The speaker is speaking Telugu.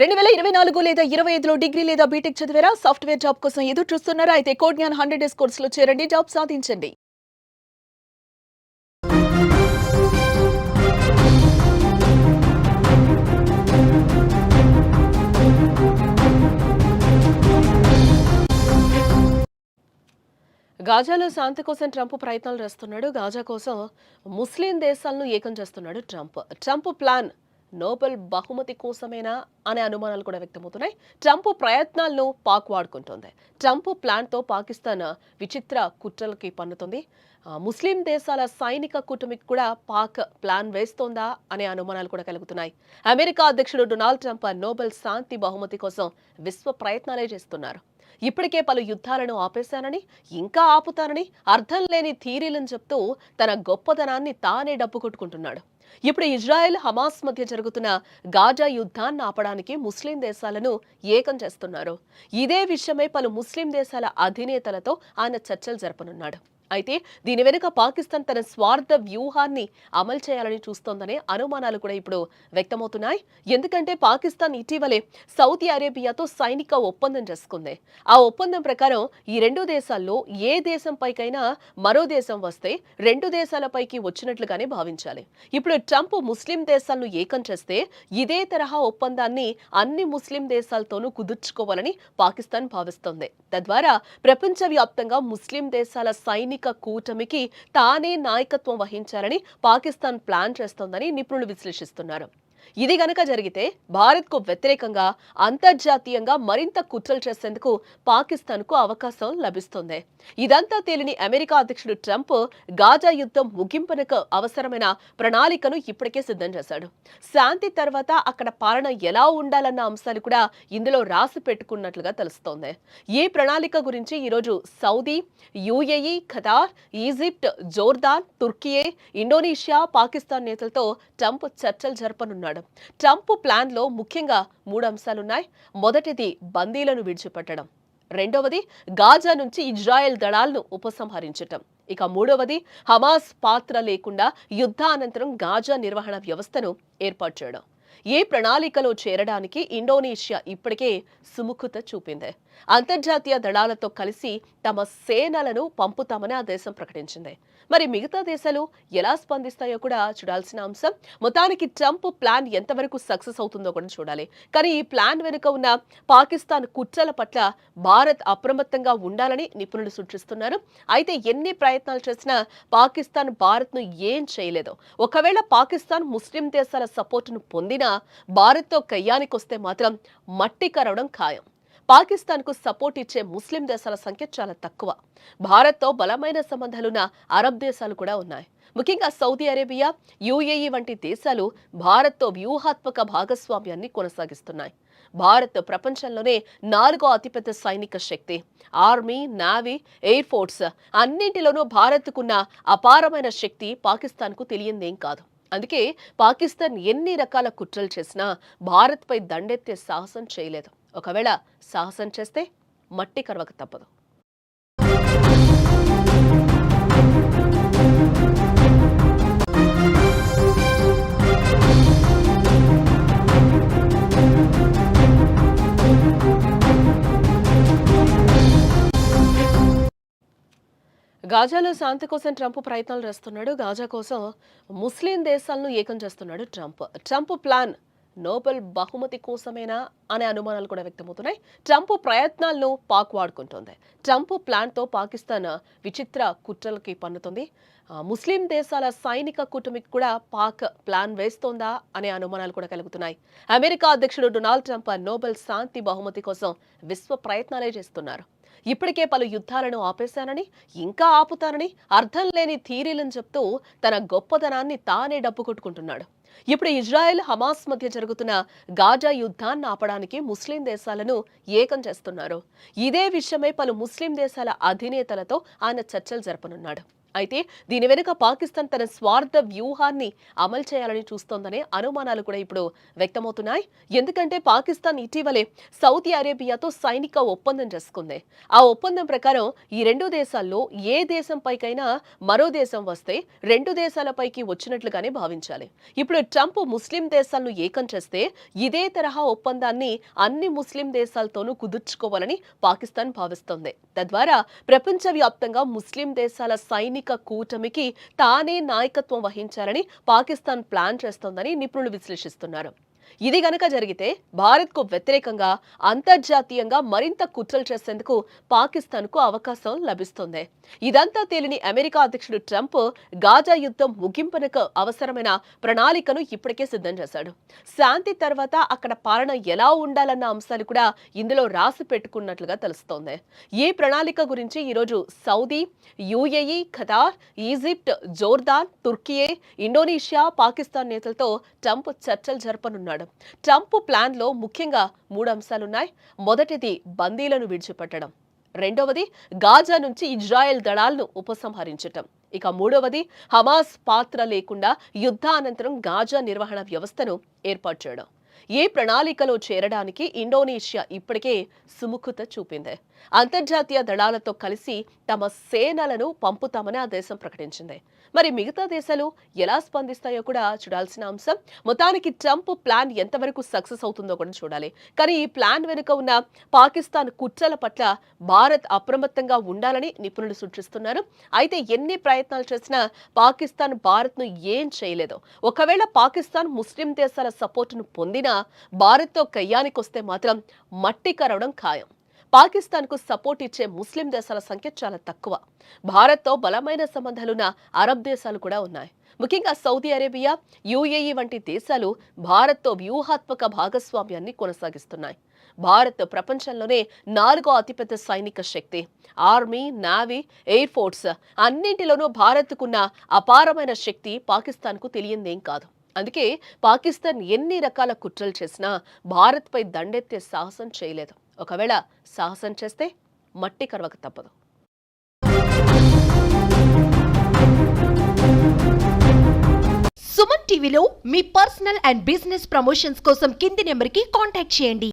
రెండు వేల ఇరవై నాలుగు లేదా ఇరవై ఐదులో డిగ్రీ లేదా బీటెక్ చదివారా? సాఫ్ట్వేర్ జాబ్ కోసం ఎదురు చూస్తున్నారా? అయితే కోడ్ జ్ఞాన్ హండ్రెడ్ డేస్ కోర్సులో చేరండి జాబ్ సాధించండి. గాజాలో శాంతి కోసం ట్రంప్ ప్రయత్నాలు చేస్తున్నాడు. గాజా కోసం ముస్లిం దేశాలను ఏకం చేస్తున్నాడు ట్రంప్. ట్రంప్ ప్లాన్ నోబెల్ బహుమతి కోసమేనా అనే అనుమానాలు కూడా వ్యక్తమవుతున్నాయి. ట్రంప్ ప్రయత్నాలను పాక్ వాడుకుంటోంది ట్రంప్ ప్లాన్తో పాకిస్తాన్ విచిత్ర కుట్రలకి పన్నుతుంది. ముస్లిం దేశాల సైనిక కూటమికి కూడా పాక్ ప్లాన్ వేస్తోందా అనే అనుమానాలు కూడా కలుగుతున్నాయి. అమెరికా అధ్యక్షుడు డొనాల్డ్ ట్రంప్ నోబెల్ శాంతి బహుమతి కోసం విశ్వ ప్రయత్నాలే చేస్తున్నారు. ఇప్పటికే పలు యుద్ధాలను ఆపేశానని ఇంకా ఆపుతానని అర్థం లేని థీరీలను చెప్తూ తన గొప్పతనాన్ని తానే డబ్బు కొట్టుకుంటున్నాడు. ఇప్పుడు ఇజ్రాయెల్ హమాస్ మధ్య జరుగుతున్న గాజా యుద్ధాన్ని ఆపడానికి ముస్లిం దేశాలను ఏకం చేస్తున్నారు. ఇదే విషయమై పలు ముస్లిం దేశాల అధినేతలతో ఆయన చర్చలు జరపనున్నాడు. అయితే దీని వెనుక పాకిస్తాన్ తన స్వార్థ వ్యూహాన్ని అమలు చేయాలని చూస్తోందనే అనుమానాలు కూడా ఇప్పుడు వ్యక్తమవుతున్నాయి. ఎందుకంటే పాకిస్తాన్ ఇటీవలే సౌదీ అరేబియాతో సైనిక ఒప్పందం చేసుకుంది. ఆ ఒప్పందం ప్రకారం ఈ రెండు దేశాల్లో ఏ దేశం పైకైనా మరో దేశం వస్తే రెండు దేశాలపైకి వచ్చినట్లుగానే భావించాలి. ఇప్పుడు ట్రంప్ ముస్లిం దేశాలను ఏకం చేస్తే ఇదే తరహా ఒప్పందాన్ని అన్ని ముస్లిం దేశాలతోనూ కుదుర్చుకోవాలని పాకిస్తాన్ భావిస్తోంది. తద్వారా ప్రపంచవ్యాప్తంగా ముస్లిం దేశాల సైనిక కూటమికి తానే నాయకత్వం వహించాలని పాకిస్తాన్ ప్లాన్ చేస్తోందని నిపుణులు విశ్లేషిస్తున్నారు. ఇది గనక జరిగితే భారత్కు వ్యతిరేకంగా అంతర్జాతీయంగా మరింత కుట్రలు చేసేందుకు పాకిస్తాన్కు అవకాశం లభిస్తుంది. ఇదంతా తేలిని అమెరికా అధ్యక్షుడు ట్రంప్ గాజా యుద్ధం ముగింపునకు అవసరమైన ప్రణాళికను ఇప్పటికే సిద్ధం చేశాడు. శాంతి తర్వాత అక్కడ పాలన ఎలా ఉండాలన్న అంశాలు కూడా ఇందులో రాసి పెట్టుకున్నట్లుగా తెలుస్తోంది. ఈ ప్రణాళిక గురించి ఈరోజు Saudi UAE Qatar Egypt Jordan Turkiye Indonesia Pakistan నేతలతో ట్రంప్ చర్చలు జరపనున్నాడు. ట్రంప్ ప్లాన్లో ముఖ్యంగా మూడు అంశాలున్నాయి మొదటిది బందీలను విడిచిపెట్టడం. రెండవది గాజా నుంచి ఇజ్రాయెల్ దళాలను ఉపసంహరించటం. ఇక మూడవది హమాస్ పాత్ర లేకుండా యుద్ధానంతరం గాజా నిర్వహణ వ్యవస్థను ఏర్పాటు చేయడం. ఏ ప్రణాళికలో చేరడానికి ఇండోనేషియా ఇప్పటికే సుముఖత చూపింది. అంతర్జాతీయ దళాలతో కలిసి తమ సేనలను పంపుతామని ఆ దేశం ప్రకటించింది. మరి మిగతా దేశాలు ఎలా స్పందిస్తాయో కూడా చూడాల్సిన అంశం మొత్తానికి ట్రంప్ ప్లాన్ ఎంతవరకు సక్సెస్ అవుతుందో కూడా చూడాలి. కానీ ఈ ప్లాన్ వెనుక ఉన్న పాకిస్తాన్ కుట్రల పట్ల భారత్ అప్రమత్తంగా ఉండాలని నిపుణులు సూచిస్తున్నారు. అయితే ఎన్ని ప్రయత్నాలు చేసినా పాకిస్తాన్ భారత్ను ఏం చేయలేదు. ఒకవేళ పాకిస్తాన్ ముస్లిం దేశాల సపోర్టును పొందిన భారత్తో కయ్యానికొస్తే మాత్రం మట్టి కరవడం ఖాయం. పాకిస్తాన్కు సపోర్ట్ ఇచ్చే ముస్లిం దేశాల సంఖ్య చాలా తక్కువ. భారత్తో బలమైన సంబంధాలున్న అరబ్ దేశాలు కూడా ఉన్నాయి. ముఖ్యంగా సౌదీ అరేబియా యుఏఈ వంటి దేశాలు భారత్తో వ్యూహాత్మక భాగస్వామ్యాన్ని కొనసాగిస్తున్నాయి. భారత్ ప్రపంచంలోనే నాలుగో అతిపెద్ద సైనిక శక్తి ఆర్మీ నావీ ఎయిర్ ఫోర్స్ అన్నింటిలోనూ భారత్కున్న అపారమైన శక్తి పాకిస్తాన్కు తెలియందేం కాదు. అందుకే పాకిస్తాన్ ఎన్ని రకాల కుట్రలు చేసినా భారత్పై దండెత్తే సాహసం చేయలేదు. ఒకవేళ సాహసం చేస్తే మట్టి కరవక తప్పదు. గాజాలో శాంతి కోసం ట్రంప్ ప్రయత్నాలు చేస్తున్నాడు. గాజా కోసం ముస్లిం దేశాలను ఏకం చేస్తున్నాడు ట్రంప్. ట్రంప్ ప్లాన్ నోబెల్ బహుమతి కోసమేనా అనే అనుమానాలు కూడా వ్యక్తమవుతున్నాయి. ట్రంప్ ప్రయత్నాలను పాక్ వాడుకుంటోంది ట్రంప్ ప్లాన్తో పాకిస్తాన్ విచిత్ర కుట్రలకి పన్నుతుంది. ముస్లిం దేశాల సైనిక కూటమికి కూడా పాక్ ప్లాన్ వేస్తోందా అనే అనుమానాలు కూడా కలుగుతున్నాయి. అమెరికా అధ్యక్షుడు డొనాల్డ్ ట్రంప్ నోబెల్ శాంతి బహుమతి కోసం విశ్వ ప్రయత్నాలే చేస్తున్నారు. ఇప్పటికే పలు యుద్ధాలను ఆపేశానని ఇంకా ఆపుతానని అర్థం లేని థీరీలను చెప్తూ తన గొప్పతనాన్ని తానే డబ్బు కొట్టుకుంటున్నాడు. ఇప్పుడు ఇజ్రాయెల్ హమాస్ మధ్య జరుగుతున్న గాజా యుద్ధాన్ని ఆపడానికి ముస్లిం దేశాలను ఏకం చేస్తున్నారు. ఇదే విషయమై పలు ముస్లిం దేశాల అధినేతలతో ఆయన చర్చలు జరపనున్నాడు. అయితే దీని వెనుక పాకిస్తాన్ తన స్వార్థ వ్యూహాన్ని అమలు చేయాలని చూస్తోందనే అనుమానాలు కూడా ఇప్పుడు వ్యక్తమవుతున్నాయి. ఎందుకంటే పాకిస్తాన్ ఇటీవలే సౌదీ అరేబియాతో సైనిక ఒప్పందం చేసుకుంది. ఆ ఒప్పందం ప్రకారం ఈ రెండు దేశాల్లో ఏ దేశంపైకైనా మరో దేశం వస్తే రెండు దేశాలపైకి వచ్చినట్లుగానే భావించాలి. ఇప్పుడు ట్రంప్ ముస్లిం దేశాలను ఏకం చేస్తే ఇదే తరహా ఒప్పందాన్ని అన్ని ముస్లిం దేశాలతోనూ కుదుర్చుకోవాలని పాకిస్తాన్ భావిస్తోంది. తద్వారా ప్రపంచవ్యాప్తంగా ముస్లిం దేశాల సైనిక కూటమికి తానే నాయకత్వం వహించాలని పాకిస్తాన్ ప్లాన్ చేస్తోందని నిపుణులు విశ్లేషిస్తున్నారు. ఇది గనక జరిగితే భారత్కు వ్యతిరేకంగా అంతర్జాతీయంగా మరింత కుట్రలు చేసేందుకు పాకిస్తాన్కు అవకాశం లభిస్తుంది. ఇదంతా తేలిని అమెరికా అధ్యక్షుడు ట్రంప్ గాజా యుద్ధం ముగింపునకు అవసరమైన ప్రణాళికను ఇప్పటికే సిద్ధం చేశాడు. శాంతి తర్వాత అక్కడ పాలన ఎలా ఉండాలన్న అంశాలు కూడా ఇందులో రాసి పెట్టుకున్నట్లుగా తెలుస్తోంది. ఈ ప్రణాళిక గురించి ఈరోజు Saudi UAE Qatar Egypt Jordan Turkiye Indonesia Pakistan నేతలతో ట్రంప్ చర్చలు జరపనున్నాడు. ట్రంప్ ప్లాన్లో ముఖ్యంగా మూడు అంశాలున్నాయి. మొదటిది బందీలను విడిచిపెట్టడం. రెండవది గాజా నుంచి ఇజ్రాయెల్ దళాలను ఉపసంహరించటం. ఇక మూడవది హమాస్ పాత్ర లేకుండా యుద్ధానంతరం గాజా నిర్వహణ వ్యవస్థను ఏర్పాటు చేయడం. ఏ ప్రణాళికలో చేరడానికి ఇండోనేషియా ఇప్పటికే సుముఖత చూపింది. అంతర్జాతీయ దళాలతో కలిసి తమ సేనలను పంపుతామని ఆ దేశం ప్రకటించింది. మరి మిగతా దేశాలు ఎలా స్పందిస్తాయో కూడా చూడాల్సిన అంశం మొత్తానికి ట్రంప్ ప్లాన్ ఎంతవరకు సక్సెస్ అవుతుందో కూడా చూడాలి. కానీ ఈ ప్లాన్ వెనుక ఉన్న పాకిస్తాన్ కుట్రల పట్ల భారత్ అప్రమత్తంగా ఉండాలని నిపుణులు సూచిస్తున్నారు. అయితే ఎన్ని ప్రయత్నాలు చేసినా పాకిస్తాన్ భారత్ను ఏం చేయలేదు. ఒకవేళ పాకిస్తాన్ ముస్లిం దేశాల సపోర్టును పొందినా భారత్తో కయ్యానికొస్తే మాత్రం మట్టి కరవడం ఖాయం. పాకిస్తాన్కు సపోర్ట్ ఇచ్చే ముస్లిం దేశాల సంఖ్య చాలా తక్కువ. భారత్తో బలమైన సంబంధాలున్న అరబ్ దేశాలు కూడా ఉన్నాయి. ముఖ్యంగా సౌదీ అరేబియా యుఏఈ వంటి దేశాలు భారత్తో వ్యూహాత్మక భాగస్వామ్యాన్ని కొనసాగిస్తున్నాయి. భారత్ ప్రపంచంలోనే నాలుగో అతిపెద్ద సైనిక శక్తి ఆర్మీ నావీ ఎయిర్ ఫోర్స్ అన్నింటిలోనూ భారత్కున్న అపారమైన శక్తి పాకిస్తాన్కు తెలియందేం కాదు. అందుకే పాకిస్తాన్ ఎన్ని రకాల కుట్రలు చేసినా భారత్పై దండెత్తే సాహసం చేయలేదు. ఒకవేళ సాహసం చేస్తే మట్టి కరవక తప్పదు. సుమన్ టీవీలో మీ పర్సనల్ అండ్ బిజినెస్ ప్రమోషన్స్ కోసం కింది నెంబర్కి కాంటాక్ట్ చేయండి.